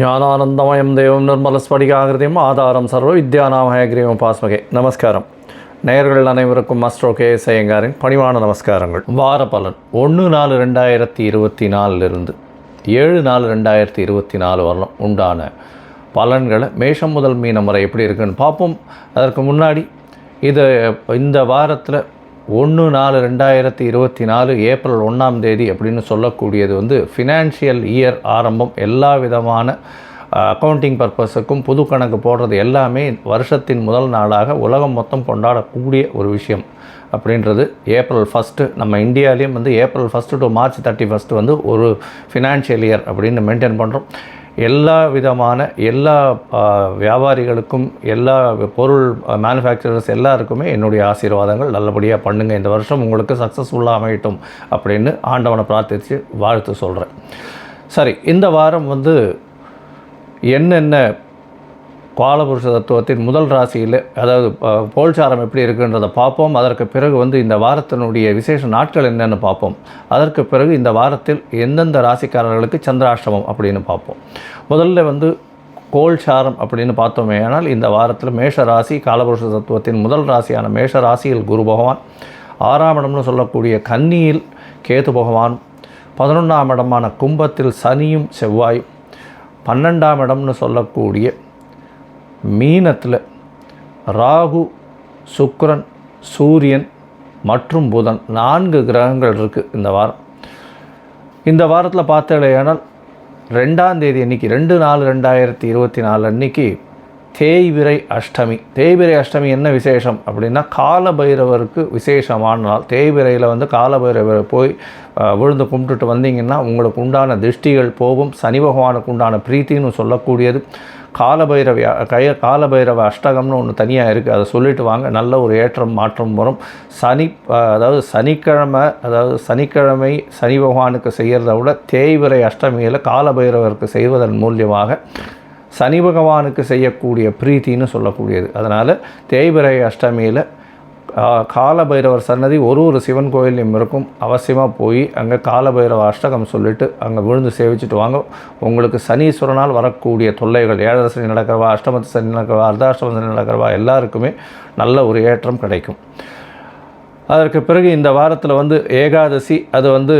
ஞானானந்தமயம் தேவம் நிர்மலஸ்படிகாகிருதியும் ஆதாரம் சர்வ வித்யாநாமயகிரியம் பாஸ்மகே. நமஸ்காரம். நேயர்கள் அனைவருக்கும் மஸ்ட்ரோ கே எஸ் ஐயங்காரின் பணிவான நமஸ்காரங்கள். வார பலன். ஒன்று நாலு ரெண்டாயிரத்தி இருபத்தி நாலிலிருந்து ஏழு நாலு ரெண்டாயிரத்தி இருபத்தி நாலு வரலாம் உண்டான பலன்களை மேஷம் முதல் மீனம் வரை எப்படி இருக்குன்னு பார்ப்போம். அதற்கு முன்னாடி இது இந்த வாரத்தில் ஒன்று நாலு ரெண்டாயிரத்தி இருபத்தி நாலு ஏப்ரல் ஒன்றாம் தேதி அப்படின்னு சொல்லக்கூடியது வந்து ஃபினான்ஷியல் இயர் ஆரம்பம். எல்லா விதமான அக்கௌண்டிங் பர்பஸுக்கும் புது கணக்கு போடுறது எல்லாமே வருஷத்தின் முதல் நாளாக உலகம் மொத்தம் கொண்டாடக்கூடிய ஒரு விஷயம் அப்படின்றது. ஏப்ரல் ஃபஸ்ட்டு நம்ம இந்தியாவிலையும் வந்து April first to March thirty first வந்து ஒரு ஃபினான்ஷியல் இயர் அப்படின்னு மெயின்டைன் பண்ணுறோம் எல்லா விதமான எல்லா வியாபாரிகளுக்கும் எல்லா பொருள் மேனுஃபேக்சரர்ஸ் எல்லாருக்குமே என்னுடைய ஆசீர்வாதங்கள் நல்லபடியாக பண்ணுங்கள் இந்த வருஷம் உங்களுக்கு சக்ஸஸ்ஃபுல்லாக அமையட்டும் அப்படின்னு ஆண்டவனை பிரார்த்தித்து வாழ்த்து சொல்கிறேன் சரி இந்த வாரம் வந்து என்னென்ன காலபுருஷ தத்துவத்தின் முதல் ராசியில் அதாவது போல்சாரம் எப்படி இருக்குன்றதை பார்ப்போம். அதற்கு பிறகு வந்து இந்த வாரத்தினுடைய விசேஷ நாட்கள் என்னென்னு பார்ப்போம். அதற்கு பிறகு இந்த வாரத்தில் எந்தெந்த ராசிக்காரர்களுக்கு சந்திராஷ்டமம் அப்படின்னு பார்ப்போம். முதல்ல வந்து கோல்சாரம் அப்படின்னு பார்த்தோமே ஆனால் இந்த வாரத்தில் மேஷ ராசி காலபுருஷ தத்துவத்தின் முதல் ராசியான மேஷ ராசியில் குரு பகவான் ஆறாம் இடம்னு சொல்லக்கூடிய கன்னியில் கேது பகவான் பதினொன்றாம் இடமான கும்பத்தில் சனியும் செவ்வாயும் பன்னெண்டாம் இடம்னு சொல்லக்கூடிய மீனத்தில் ராகு சுக்ரன் சூரியன் மற்றும் புதன் நான்கு கிரகங்கள் இருக்குது இந்த வாரம். இந்த வாரத்தில் பார்த்தலையானால் ரெண்டாம் தேதி அன்னைக்கு ரெண்டு நாலு ரெண்டாயிரத்தி இருபத்தி நாலு அன்னைக்கு தேய்விரை அஷ்டமி. தேய்விரை அஷ்டமி என்ன விசேஷம் அப்படின்னா காலபைரவருக்கு விசேஷமான நாள். தேய்விரையில் வந்து காலபைரவரை போய் விழுந்து கும்பிட்டுட்டு வந்தீங்கன்னா உங்களுக்கு உண்டான திருஷ்டிகள் போகும். சனி பகவானுக்கு உண்டான பிரீத்தின்னு சொல்லக்கூடியது. காலபைரவ கய காலபைரவ அஷ்டகம்னு ஒன்று தனியாக இருக்குது அதை சொல்லிட்டு வாங்க. நல்ல ஒரு ஏற்றம் மாற்றம் வரும். சனி அதாவது சனிக்கிழமை அதாவது சனிக்கிழமை சனி பகவானுக்கு செய்கிறத விட தேய்விரை அஷ்டமியில் காலபைரவருக்கு செய்வதன் மூலியமாக சனி பகவானுக்கு செய்யக்கூடிய பிரீத்தின்னு சொல்லக்கூடியது. அதனால் தேய்பிரை அஷ்டமியில் காலபைரவர் சன்னதி ஒரு ஒரு சிவன் கோயிலையும் இருக்கும். அவசியமாக போய் அங்கே காலபைரவ அஷ்டகம் சொல்லிட்டு அங்கே விழுந்து சேவிச்சுட்டு வாங்க. உங்களுக்கு சனீஸ்வரனால் வரக்கூடிய தொல்லைகள் ஏழரை சனி நடக்கிறவா அஷ்டமத்து சனி நடக்கிறவா அர்த்தாஷ்டம சனி நடக்கிறவா எல்லாருக்குமே நல்ல ஒரு ஏற்றம் கிடைக்கும். அதற்கு பிறகு இந்த வாரத்தில் வந்து ஏகாதசி அது வந்து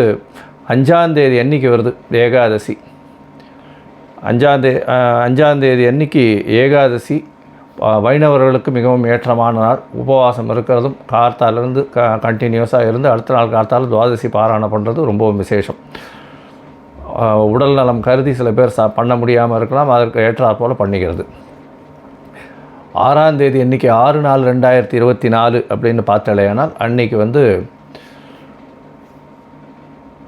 அஞ்சாந்தேதி அன்னைக்கு வருது ஏகாதசி. அஞ்சாந்தே அஞ்சாந்தேதி அன்னைக்கு ஏகாதசி வைணவர்களுக்கு மிகவும் ஏற்றமான நாள் உபவாசம் இருக்கிறதும் கார்த்தாலிருந்து க கண்டினியூஸாக இருந்து அடுத்த நாள் கார்த்தாலும் துவாதசி பாராயணம் பண்ணுறது ரொம்பவும் விசேஷம். உடல் நலம் கருதி சில பேர் சா பண்ண முடியாமல் இருக்கலாம் அதற்கு ஏற்றாற் போல் பண்ணிக்கிறது. ஆறாம் தேதி இன்றைக்கி ஆறு நாலு ரெண்டாயிரத்தி இருபத்தி நாலு அப்படின்னு பார்த்தாலேயானால் அன்னைக்கு வந்து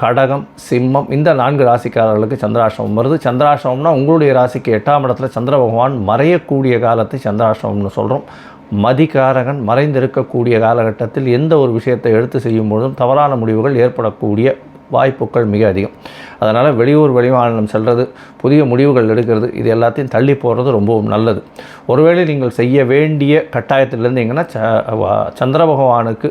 கடகம் சிம்மம் இந்த நான்கு ராசிக்காரர்களுக்கு சந்திராசிரமம் வருது. சந்திராசிரமம்னா உங்களுடைய ராசிக்கு எட்டாம் இடத்துல சந்திர பகவான் மறையக்கூடிய காலத்தை சந்திராசிரமம்னு சொல்கிறோம் மதிகாரகன் மறைந்திருக்கக்கூடிய காலகட்டத்தில் எந்த ஒரு விஷயத்தை எடுத்து செய்யும் பொழுதும் தவறான முடிவுகள் ஏற்படக்கூடிய வாய்ப்புகள் மிக அதிகம். அதனால் வெளியூர் வெளிமாநிலம் செல்வது புதிய முடிவுகள் எடுக்கிறது இது எல்லாத்தையும் தள்ளி போடுறது ரொம்பவும் நல்லது. ஒருவேளை நீங்கள் செய்ய வேண்டிய கட்டாயத்தில் இருந்தீங்கன்னா ச சந்திர பகவானுக்கு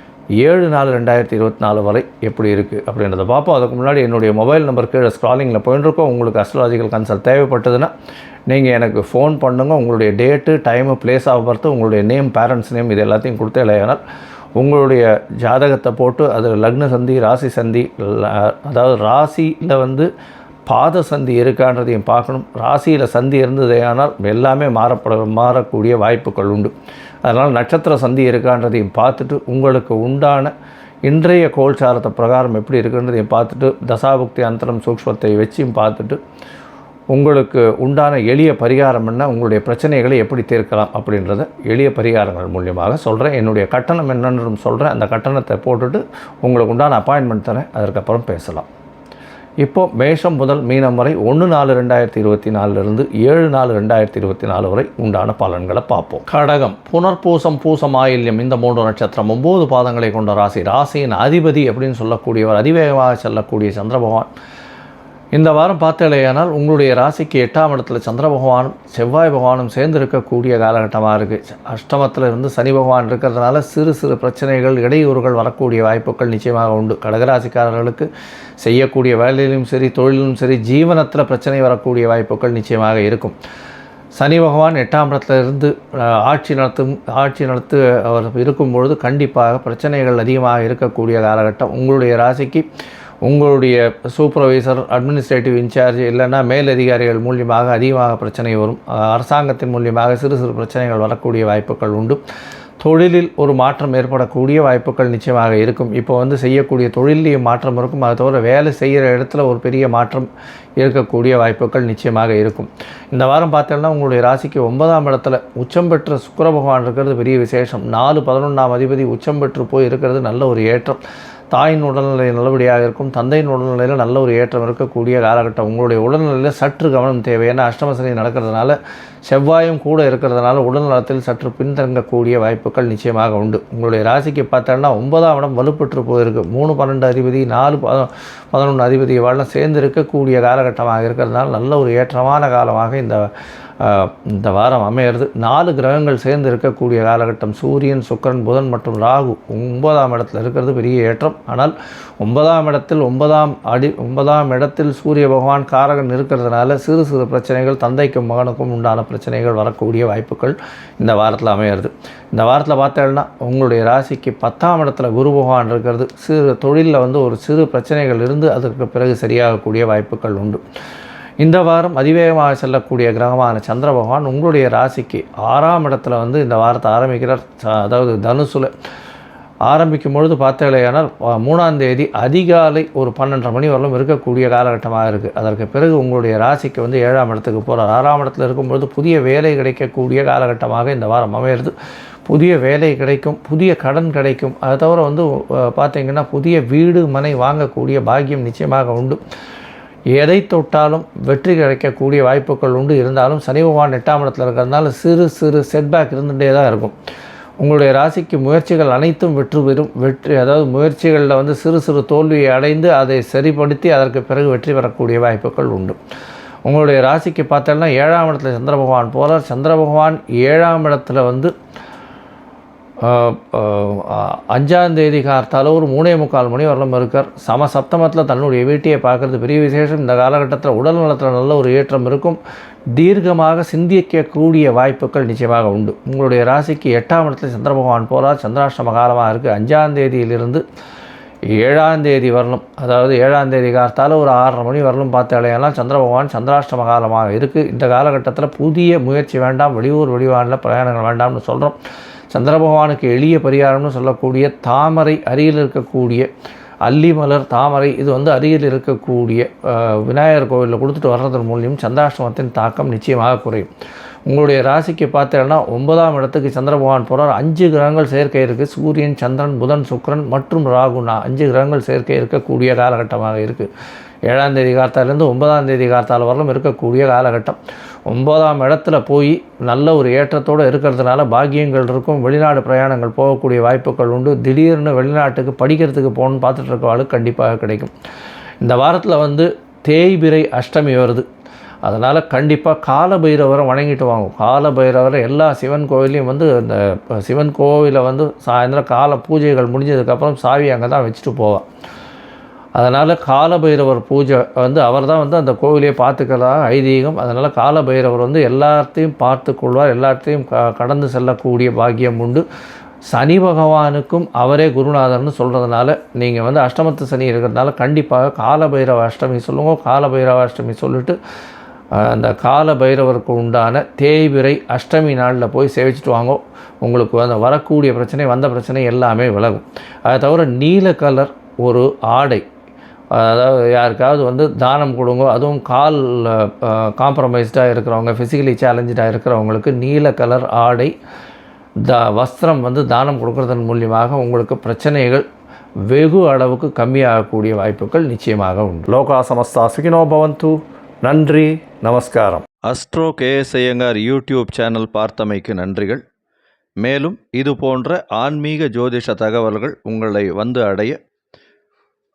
ஏழு நாலு ரெண்டாயிரத்தி இருபத்தி நாலு வரை எப்படி இருக்குது அப்படின்றத பார்ப்போம். அதுக்கு முன்னாடி என்னுடைய மொபைல் நம்பர் கீழே ஸ்க்ராலிங்கில் போயிட்டுருக்கோம் உங்களுக்கு அஸ்ட்ராலஜிக்கல் கன்சல்ட் தேவைப்பட்டதுன்னா நீங்கள் எனக்கு ஃபோன் பண்ணுங்கள் உங்களுடைய date time place of birth உங்களுடைய நேம் பேரண்ட்ஸ் நேம் இது எல்லாத்தையும் கொடுத்தே இல்லையானால் உங்களுடைய ஜாதகத்தை போட்டு அது லக்ன சந்தி ராசி சந்தி அதாவது ராசியில் வந்து பாத சந்தி இருக்கான்றதையும் பார்க்கணும். ராசியில் சந்தி இருந்ததேயானால் எல்லாமே மாறப்பட மாறக்கூடிய வாய்ப்புகள் உண்டு. அதனால் நட்சத்திர சந்தி இருக்கான்றதையும் பார்த்துட்டு உங்களுக்கு உண்டான இன்றைய கோல்சாரத்தை பிரகாரம் எப்படி இருக்குன்றதையும் பார்த்துட்டு தசாபுக்தி அந்தரம் சூக்ஷ்மத்தை வச்சியும் பார்த்துட்டு உங்களுக்கு உண்டான எளிய பரிகாரம் என்ன உங்களுடைய பிரச்சனைகளை எப்படி தீர்க்கலாம் அப்படின்றத எளிய பரிகாரங்கள் மூலியமாக சொல்கிறேன் என்னுடைய கட்டணம் என்னன்னு சொல்கிறேன் அந்த கட்டணத்தை போட்டுட்டு உங்களுக்கு உண்டான அப்பாயின்மெண்ட் தரேன். அதற்கப்புறம் பேசலாம். இப்போ மேஷம் முதல் மீனம் வரை ஒன்று நாலு ரெண்டாயிரத்தி இருபத்தி நாலுலேருந்து ஏழு நாலு ரெண்டாயிரத்தி இருபத்தி நாலு வரை உண்டான பலன்களை பார்ப்போம். கடகம் புனர்பூசம் பூசம் ஆயில்யம் இந்த மூன்று நட்சத்திரம் ஒம்பது பாதங்களை கொண்ட ராசி. ராசியின் அதிபதி அப்படின்னு சொல்லக்கூடியவர் அதிவேகமாக செல்லக்கூடிய சந்திர பகவான். இந்த வாரம் பார்த்தலையானால் உங்களுடைய ராசிக்கு எட்டாம் இடத்துல சந்திர பகவானும் செவ்வாய் பகவானும் சேர்ந்து இருக்கக்கூடிய காலகட்டமாக இருக்குது அஷ்டமத்தில் இருந்து சனி பகவான் இருக்கிறதுனால சிறு சிறு பிரச்சனைகள் இடையூறுகள் வரக்கூடிய வாய்ப்புகள் நிச்சயமாக உண்டு. கடகராசிக்காரர்களுக்கு செய்யக்கூடிய வேலையிலும் சரி தொழிலும் சரி ஜீவனத்தில் பிரச்சனை வரக்கூடிய வாய்ப்புகள் நிச்சயமாக இருக்கும். சனி பகவான் எட்டாம் இடத்துலேருந்து ஆட்சி நடத்தும் ஆட்சி நடத்து அவர் இருக்கும் பொழுது கண்டிப்பாக பிரச்சனைகள் அதிகமாக இருக்கக்கூடிய காலகட்டம். உங்களுடைய ராசிக்கு உங்களுடைய சூப்பர்வைசர் அட்மினிஸ்ட்ரேட்டிவ் இன்சார்ஜ் இல்லைன்னா மேலதிகாரிகள் மூலியமாக அதிகமாக பிரச்சனை வரும். அரசாங்கத்தின் மூலியமாக சிறு சிறு பிரச்சனைகள் வரக்கூடிய வாய்ப்புகள் உண்டு. தொழிலில் ஒரு மாற்றம் ஏற்படக்கூடிய வாய்ப்புகள் நிச்சயமாக இருக்கும். இப்போ வந்து செய்யக்கூடிய தொழிலையும் மாற்றம் இருக்கும். அதை தவிர வேலை செய்கிற இடத்துல ஒரு பெரிய மாற்றம் இருக்கக்கூடிய வாய்ப்புகள் நிச்சயமாக இருக்கும். இந்த வாரம் பார்த்தோம்னா உங்களுடைய ராசிக்கு ஒன்பதாம் இடத்துல உச்சம் பெற்ற சுக்கர பகவான் இருக்கிறது பெரிய விசேஷம். நாலு பதினொன்றாம் அதிபதி உச்சம் பெற்று போய் இருக்கிறது நல்ல ஒரு ஏற்றம். தாயின் உடல்நிலை நல்லபடியாக இருக்கும். தந்தையின் உடல்நிலையில் நல்ல ஒரு ஏற்றம் இருக்கக்கூடிய காலகட்டம். உங்களுடைய உடல்நிலையில் சற்று கவனம் தேவை. ஏன்னா அஷ்டமசனி நடக்கிறதுனால செவ்வாயும் கூட இருக்கிறதுனால உடல்நலத்தில் சற்று பின்தங்கக்கூடிய வாய்ப்புகள் நிச்சயமாக உண்டு. உங்களுடைய ராசிக்கு பார்த்தோன்னா ஒன்பதாம் இடம் வலுப்பெற்று போயிருக்கு. மூணு பன்னெண்டு அதிபதி நாலு பத பதினொன்று அதிபதி வாழலாம் சேர்ந்து இருக்கக்கூடிய காலகட்டமாக இருக்கிறதுனால நல்ல ஒரு ஏற்றமான காலமாக இந்த இந்த வாரம் அமையிறது. நாலு கிரகங்கள் சேர்ந்து இருக்கக்கூடிய காலகட்டம். சூரியன் சுக்கிரன் புதன் மற்றும் ராகு ஒன்பதாம் இடத்தில் இருக்கிறது பெரிய ஏற்றம். ஆனால் ஒன்பதாம் இடத்தில் ஒன்பதாம் அடி ஒன்பதாம் இடத்தில் சூரிய பகவான் காரகன் இருக்கிறதுனால சிறு சிறு பிரச்சனைகள் தந்தைக்கும் மகனுக்கும் உண்டான பிரச்சனைகள் வரக்கூடிய வாய்ப்புகள் இந்த வாரத்தில் அமையிறது. இந்த வாரத்தில் பார்த்தேன்னா உங்களுடைய ராசிக்கு பத்தாம் இடத்துல குரு பகவான் இருக்கிறது. சிறு தொழிலில் வந்து ஒரு சிறு பிரச்சனைகள் இருந்து அதற்கு பிறகு சரியாகக்கூடிய வாய்ப்புகள் உண்டு. இந்த வாரம் அதிவேகமாக செல்லக்கூடிய கிரகமான சந்திர பகவான் உங்களுடைய ராசிக்கு ஆறாம் இடத்துல வந்து இந்த வாரத்தை ஆரம்பிக்கிறார். அதாவது தனுசுல. ஆரம்பிக்கும் பொழுது பார்த்தீங்களேனால் மூணாம் தேதி அதிகாலை ஒரு பன்னெண்டரை மணி வரலும் இருக்கக்கூடிய காலகட்டமாக இருக்குது அதற்கு பிறகு உங்களுடைய ராசிக்கு வந்து ஏழாம் இடத்துக்கு போகிறார் ஆறாம் இடத்துல இருக்கும்பொழுது புதிய வேலை கிடைக்கக்கூடிய காலகட்டமாக இந்த வாரம் அமையிறது. புதிய வேலை கிடைக்கும் புதிய கடன் கிடைக்கும். அதை தவிர வந்து பார்த்திங்கன்னா புதிய வீடு மனை வாங்கக்கூடிய பாக்கியம் நிச்சயமாக உண்டு. எதை தொட்டாலும் வெற்றி கிடைக்கக்கூடிய வாய்ப்புகள் உண்டு. இருந்தாலும் சனி பகவான் எட்டாம் இடத்துல இருக்கிறதுனால சிறு சிறு செட்பேக் இருந்துகிட்டே தான் இருக்கும். உங்களுடைய ராசிக்கு முயற்சிகள் அனைத்தும் வெற்றி பெறும். வெற்றி அதாவது முயற்சிகளில் வந்து சிறு சிறு தோல்வியை அடைந்து அதை சரிப்படுத்தி அதற்கு பிறகு வெற்றி பெறக்கூடிய வாய்ப்புகள் உண்டு. உங்களுடைய ராசிக்கு பார்த்தோம்னா ஏழாம் இடத்துல சந்திர பகவான் போகிறார் சந்திர பகவான் ஏழாம் இடத்துல வந்து ஆஹ், அஞ்சாம் தேதி கார்த்தால ஒரு மூணே முக்கால் மணி வரலும் இருக்கார். சம சப்தமத்தில் தன்னுடைய வீட்டையை பார்க்கறது பெரிய விசேஷம். இந்த காலகட்டத்தில் உடல் நலத்தில் நல்ல ஒரு ஏற்றம் இருக்கும். தீர்க்கமாக சிந்திக்கக்கூடிய வாய்ப்புகள் நிச்சயமாக உண்டு. உங்களுடைய ராசிக்கு எட்டாம் இடத்துல சந்திர பகவான் போகிறார் சந்திராஷ்டம காலமாக இருக்குது அஞ்சாம் தேதியிலிருந்து ஏழாம் தேதி வரலும் அதாவது ஏழாம் தேதி காலத்தால் ஒரு ஆறரை மணி வரலும் பார்த்தாலேனால் சந்திர பகவான் சந்திராஷ்டம காலமாக இருக்குது இந்த காலகட்டத்தில் புதிய முயற்சி வேண்டாம். வெளியூர் வெளிவானில் பிரயாணங்கள் வேண்டாம்னு சொல்கிறோம் சந்திர பகவானுக்கு எளிய பரிகாரம்னு சொல்லக்கூடிய தாமரை அருகில் இருக்கக்கூடிய அல்லி மலர் தாமரை இது வந்து அருகில் இருக்கக்கூடிய விநாயகர் கோவிலில் கொடுத்துட்டு வர்றதன் மூலியம் சந்திராஷ்டமத்தின் தாக்கம் நிச்சயமாக குறையும். உங்களுடைய ராசிக்கு பார்த்தீங்கன்னா ஒன்பதாம் இடத்துக்கு சந்திர பகவான் போகிறார் அஞ்சு கிரகங்கள் சேர்க்கை இருக்குது சூரியன் சந்திரன் புதன் சுக்கரன் மற்றும் ராகுனா அஞ்சு கிரகங்கள் சேர்க்கை இருக்கக்கூடிய காலகட்டமாக இருக்குது ஏழாம் தேதி கார்த்தாலேருந்து ஒன்பதாம் தேதி கார்த்தால் வரலும் இருக்கக்கூடிய காலகட்டம். ஒன்பதாம் இடத்துல போய் நல்ல ஒரு ஏற்றத்தோடு இருக்கிறதுனால பாக்கியங்கள் இருக்கும். வெளிநாடு பிரயாணங்கள் போகக்கூடிய வாய்ப்புகள் உண்டு. திடீர்னு வெளிநாட்டுக்கு படிக்கிறதுக்கு போகணும்னு பார்த்துட்டு இருக்கவாளுக்கு கண்டிப்பாக கிடைக்கும். இந்த வாரத்தில் வந்து தேய்பிரை அஷ்டமி வருது. அதனால் கண்டிப்பாக கால பைரவரை வணங்கிட்டு வாங்க. கால பைரவரை எல்லா சிவன் கோவிலையும் வந்து இந்த சிவன் கோவிலை வந்து சாயந்தரம் கால பூஜைகள் முடிஞ்சதுக்கப்புறம் சாவி அங்கே தான் வச்சுட்டு போவான் அதனால் காலபைரவர் பூஜை வந்து அவர் தான் வந்து அந்த கோவிலையே பார்த்துக்கலாம் ஐதீகம். அதனால் காலபைரவர் வந்து எல்லாத்தையும் பார்த்து கொள்வார் எல்லாத்தையும் க கடந்து செல்லக்கூடிய பாக்கியம் உண்டு. சனி பகவானுக்கும் அவரே குருநாதர்னு சொல்கிறதுனால நீங்கள் வந்து அஷ்டமத்து சனி இருக்கிறதுனால கண்டிப்பாக காலபைரவ அஷ்டமி சொல்லுங்க. காலபைரவ அஷ்டமி சொல்லிட்டு அந்த கால பைரவருக்கு உண்டான தேய்விரை அஷ்டமி நாளில் போய் சேவிச்சுட்டு வாங்க. உங்களுக்கு அந்த வரக்கூடிய பிரச்சனை வந்த பிரச்சனை எல்லாமே விலகும். அதை தவிர நீல கலர் ஒரு ஆடை அதாவது யாருக்காவது வந்து தானம் கொடுங்க அதுவும் கால் காம்ப்ரமைஸ்டாக இருக்கிறவங்க ஃபிசிக்கலி சேலஞ்சடாக இருக்கிறவங்களுக்கு நீல கலர் ஆடை த வஸ்திரம் வந்து தானம் கொடுக்கறதன் மூலியமாக உங்களுக்கு பிரச்சனைகள் வெகு அளவுக்கு கம்மியாகக்கூடிய வாய்ப்புகள் நிச்சயமாக உண்டு. லோகா சமஸ்தா சுகினோ பவந்து. நன்றி நமஸ்காரம். Astro KS Iyengar YouTube channel பார்த்தமைக்கு நன்றிகள். மேலும் இது போன்ற ஆன்மீக ஜோதிஷ தகவல்கள் உங்களை வந்து அடைய